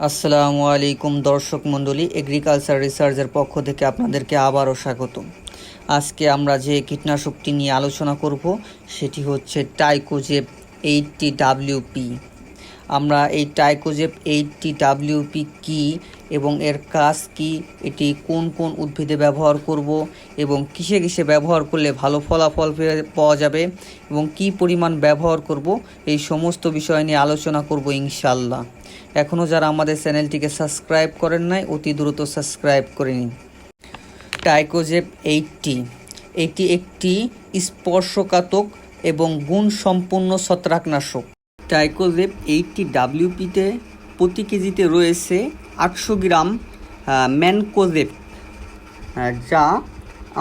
আসসালামু আলাইকুম দর্শক মণ্ডলী এগ্রিকালচার রিসার্চের পক্ষ থেকে আপনাদেরকে আবারও স্বাগত আজকে আমরা যে কীটনাশকটি নিয়ে আলোচনা করব, সেটি হচ্ছে টাইকোজেপ এইটটি ডাব্লিউপি আমরা এই টাইকোজেপ এইটটি ডাব্লিউপি কী এবং এর কাজ কি? এটি কোন কোন উদ্ভিদে ব্যবহার করব এবং কিসে কিসে ব্যবহার করলে ভালো ফলাফল পাওয়া যাবে এবং কি পরিমাণ ব্যবহার করব এই সমস্ত বিষয় নিয়ে আলোচনা করব ইনশাল্লাহ এখনও যারা আমাদের চ্যানেলটিকে সাবস্ক্রাইব করেন নাই, অতি দ্রুত সাবস্ক্রাইব করে নিন। টাইকোজেপ এইটটি এটি একটি স্পর্শকাতক এবং গুণসম্পন্ন ছত্রাকনাশক। টাইকোজেপ এইটটি ডাব্লিউপিতে প্রতি কেজিতে রয়েছে আটশো গ্রাম ম্যানকোজেপ যা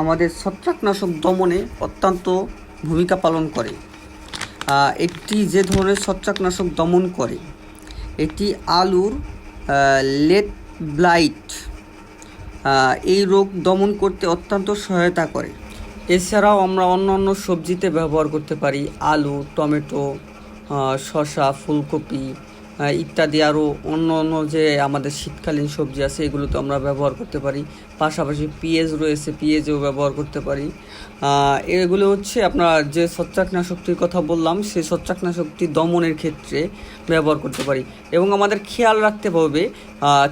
আমাদের ছত্রাকনাশক দমনে অত্যন্ত ভূমিকা পালন করে। একটি যে ধরনের ছত্রাকনাশক দমন করে, এটি আলুর লেট ব্লাইট এই রোগ দমন করতে অত্যন্ত সহায়তা করে। এছাড়াও আমরা অন্য অন্য সবজিতে ব্যবহার করতে পারি আলু, টমেটো শসা ফুলকপি ইত্যাদি আরও অন্য অন্য যে আমাদের শীতকালীন সবজি আছে এগুলো তো আমরা ব্যবহার করতে পারি। পাশাপাশি পেঁয়াজ রয়েছে পেঁয়াজেও ব্যবহার করতে পারি। এগুলো হচ্ছে আপনার যে ছত্রাকনাশকটির কথা বললাম সেই ছত্রাকনাশকটি দমনের ক্ষেত্রে ব্যবহার করতে পারি। এবং আমাদের খেয়াল রাখতে হবে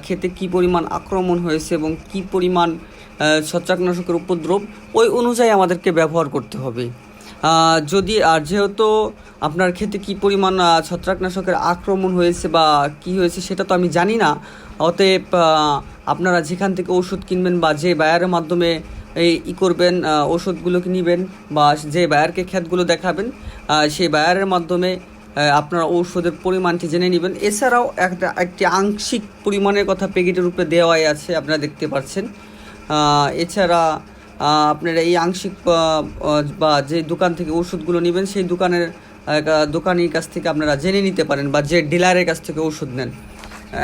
খেতে কি পরিমাণ আক্রমণ হয়েছে এবং কি পরিমাণ আহ, ছত্রাকনাশকের উপদ্রব ওই অনুযায়ী আমাদেরকে ব্যবহার করতে হবে। যদি, আর যেহেতু আপনার ক্ষেতে কি পরিমাণ ছত্রাকনাশকের আক্রমণ হয়েছে বা কি হয়েছে সেটা তো আমি জানি না। অতএব আপনারা যেখান থেকে ওষুধ কিনবেন বা যে বায়ারের মাধ্যমে এই ই করবেন ওষুধগুলোকে নেবেন বা যে বায়ারকে ক্ষেতগুলো দেখাবেন সেই বায়ারের মাধ্যমে আপনারা ঔষধের পরিমাণটি জেনে নেবেন। এছাড়াও একটা, একটি আংশিক পরিমাণের কথা প্যাকেটের রূপে দেওয়াই আছে, আপনারা দেখতে পাচ্ছেন। এছাড়া আপনারা এই আংশিক বা যে দোকান থেকে ওষুধগুলো নেবেন, সেই দোকানের দোকানের দোকানির কাছ থেকে আপনারা জেনে নিতে পারেন বা যে ডিলারের কাছ থেকে ওষুধ নেন।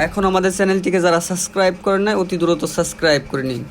এখন আমাদের চ্যানেলটিকে যারা সাবস্ক্রাইব করেন না অতি দ্রুত সাবস্ক্রাইব করে নিন।